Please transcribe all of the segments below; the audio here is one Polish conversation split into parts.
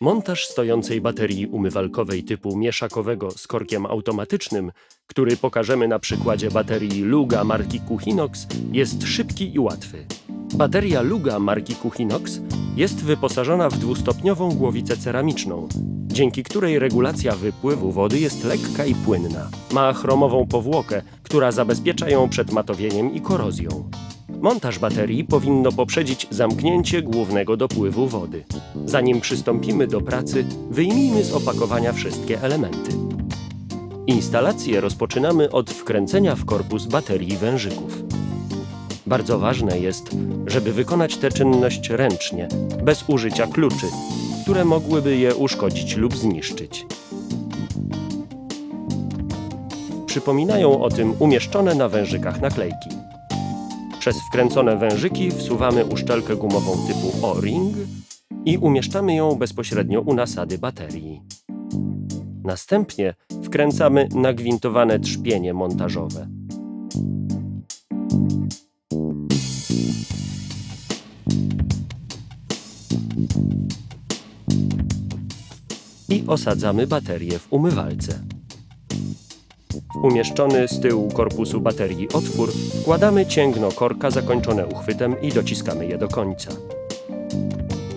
Montaż stojącej baterii umywalkowej typu mieszakowego z korkiem automatycznym, który pokażemy na przykładzie baterii Luga marki Kuchinox, jest szybki i łatwy. Bateria Luga marki Kuchinox jest wyposażona w dwustopniową głowicę ceramiczną, dzięki której regulacja wypływu wody jest lekka i płynna. Ma chromową powłokę, która zabezpiecza ją przed matowieniem i korozją. Montaż baterii powinno poprzedzić zamknięcie głównego dopływu wody. Zanim przystąpimy do pracy, wyjmijmy z opakowania wszystkie elementy. Instalację rozpoczynamy od wkręcenia w korpus baterii wężyków. Bardzo ważne jest, żeby wykonać tę czynność ręcznie, bez użycia kluczy, które mogłyby je uszkodzić lub zniszczyć. Przypominają o tym umieszczone na wężykach naklejki. Przez wkręcone wężyki wsuwamy uszczelkę gumową typu O-ring i umieszczamy ją bezpośrednio u nasady baterii. Następnie wkręcamy nagwintowane trzpienie montażowe. I osadzamy baterię w umywalce. Umieszczony z tyłu korpusu baterii otwór wkładamy cięgno korka zakończone uchwytem i dociskamy je do końca.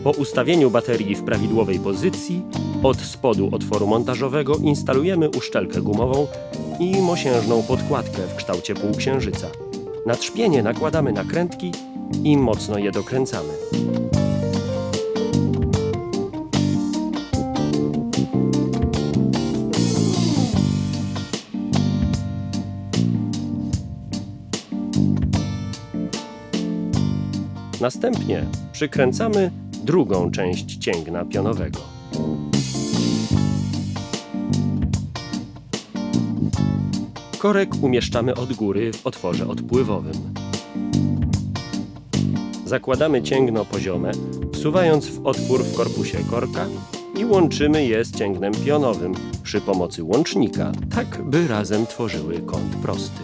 Po ustawieniu baterii w prawidłowej pozycji, od spodu otworu montażowego instalujemy uszczelkę gumową i mosiężną podkładkę w kształcie półksiężyca. Na trzpienie nakładamy nakrętki i mocno je dokręcamy. Następnie przykręcamy drugą część cięgna pionowego. Korek umieszczamy od góry w otworze odpływowym. Zakładamy cięgno poziome, wsuwając w otwór w korpusie korka i łączymy je z cięgnem pionowym przy pomocy łącznika, tak by razem tworzyły kąt prosty.